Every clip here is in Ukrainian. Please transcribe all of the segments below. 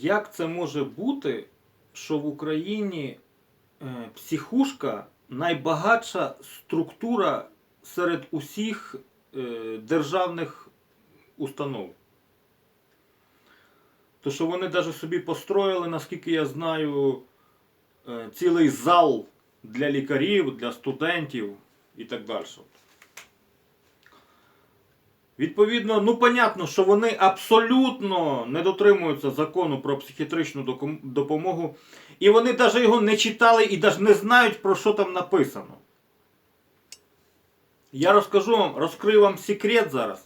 Як це може бути, що в Україні е, психушка найбагатша структура серед усіх е, державних установ? То що вони навіть собі построїли, наскільки я знаю, е, цілий зал для лікарів, для студентів і так далі. Відповідно, ну понятно, що вони абсолютно не дотримуються закону про психіатричну допомогу, і вони навіть його не читали і навіть не знають, про що там написано. Я розкажу вам, розкрию вам секрет зараз,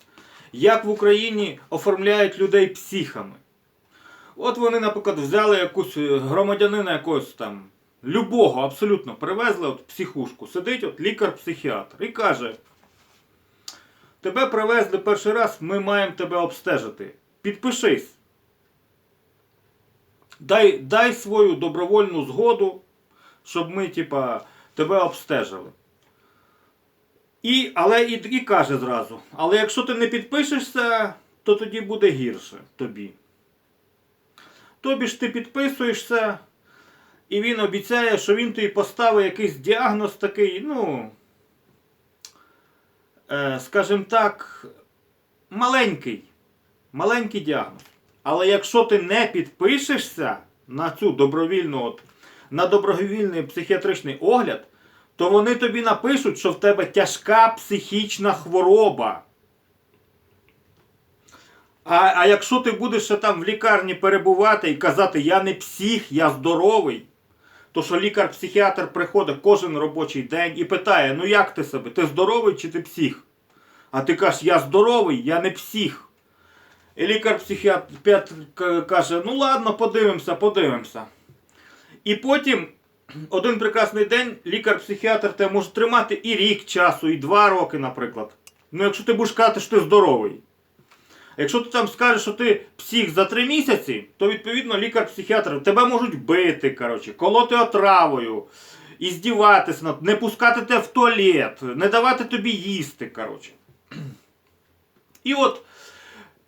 як в Україні оформляють людей психами. От вони, наприклад, взяли якусь е, громадянина якогось там, любого абсолютно, привезли от психушку. Сидить от лікар-психіатр і каже. Тебе привезли перший раз, ми маємо тебе обстежити. Підпишись. Дай, дай свою добровольну згоду, щоб ми, типа, тебе обстежили. І, але і, і каже зразу: але якщо ти не підпишешся, то тоді буде гірше тобі. Тобі ж ти підписуєшся, і він обіцяє, що він тобі поставить якийсь діагноз такий, ну скажімо так, маленький. Маленький діагноз. Але якщо ти не підпишешся на цю добровільну, от, на добровільний психіатричний огляд, то вони тобі напишуть, що в тебе тяжка психічна хвороба. А, а якщо ти будеш ще там в лікарні перебувати і казати, я не псих, я здоровий, то що лікар-психіатр приходить кожен робочий день і питає: ну як ти себе? Ти здоровий чи ти псих? А ти кажеш, я здоровий, я не псих. І лікар-психіатр каже, ну ладно, подивимося, подивимося. І потім, один прекрасний день, лікар-психіатр тебе може тримати і рік часу, і два роки, наприклад. Ну, якщо ти будеш казати, що ти здоровий. Якщо ти там скажеш, що ти псих за три місяці, то відповідно лікар-психіатр тебе можуть бити, коротше, колоти отравою, і здіватися, над- не пускати тебе в туалет, не давати тобі їсти. коротше. І от,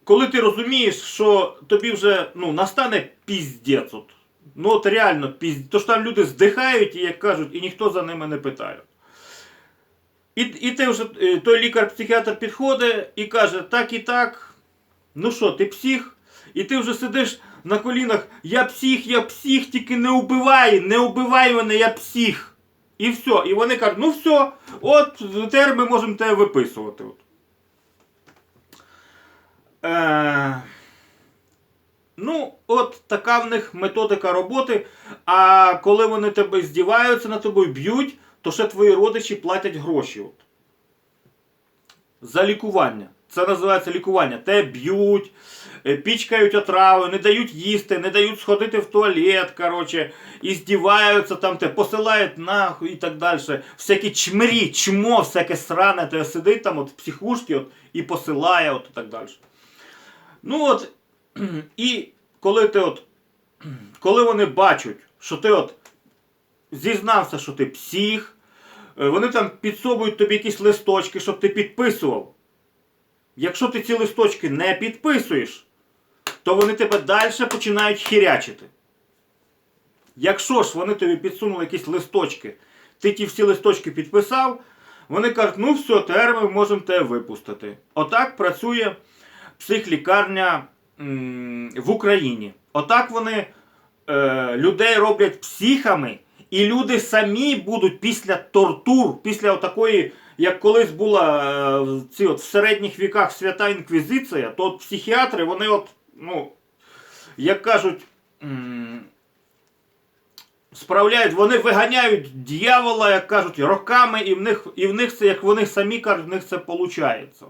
коли ти розумієш, що тобі вже ну, настане піздець, от, ну от реально піздець, то ж там люди здихають, і як кажуть, і ніхто за ними не питає. І, і ти вже, е, той лікар-психіатр підходить і каже, так і так. Ну що, ти псих? І ти вже сидиш на колінах, я псих, я псих, тільки не убивай, не убивай мене, я псих. І все. І вони кажуть, ну все, от тепер ми можемо тебе виписувати. От. Е... Ну, от така в них методика роботи. А коли вони тебе здіваються над тобою, б'ють, то ще твої родичі платять гроші. От. За лікування. Це називається лікування. Те б'ють, е, пічкають отраву, не дають їсти, не дають сходити в туалет, короче, і здіваються там, те, посилають нахуй і так далі. Всякі чмирі, чмо, всяке сране, те сидить там от в психушці от, і посилає, от і так далі. Ну от, і коли ти от, коли вони бачать, що ти от зізнався, що ти псих, е, вони там підсовують тобі якісь листочки, щоб ти підписував. Якщо ти ці листочки не підписуєш, то вони тебе далі починають хірячити. Якщо ж вони тобі підсунули якісь листочки, ти ті всі листочки підписав, вони кажуть, ну все, тепер ми можемо тебе випустити. Отак працює психлікарня в Україні. Отак вони е, людей роблять психами, і люди самі будуть після тортур, після такої, як колись була е, в ці от, в середніх віках свята інквізиція, то от психіатри, вони от, ну, як кажуть, справляють, вони виганяють дьявола, як кажуть, роками, і в них, і в них це, як вони самі кажуть, в них це виходить.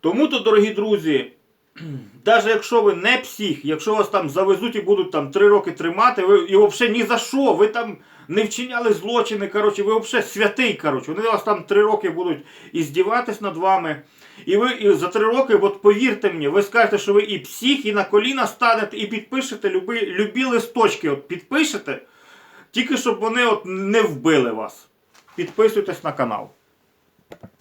Тому то, дорогі друзі, навіть якщо ви не псих, якщо вас там завезуть і будуть там три роки тримати, ви і взагалі ні за що, ви там не вчиняли злочини, коротше, ви взагалі святий, коротше, вони вас там три роки будуть і здіватись над вами. І ви і за три роки, от повірте мені, ви скажете, що ви і псих, і на коліна станете, і підпишете любі, любі листочки, от підпишете, тільки щоб вони от не вбили вас. Підписуйтесь на канал.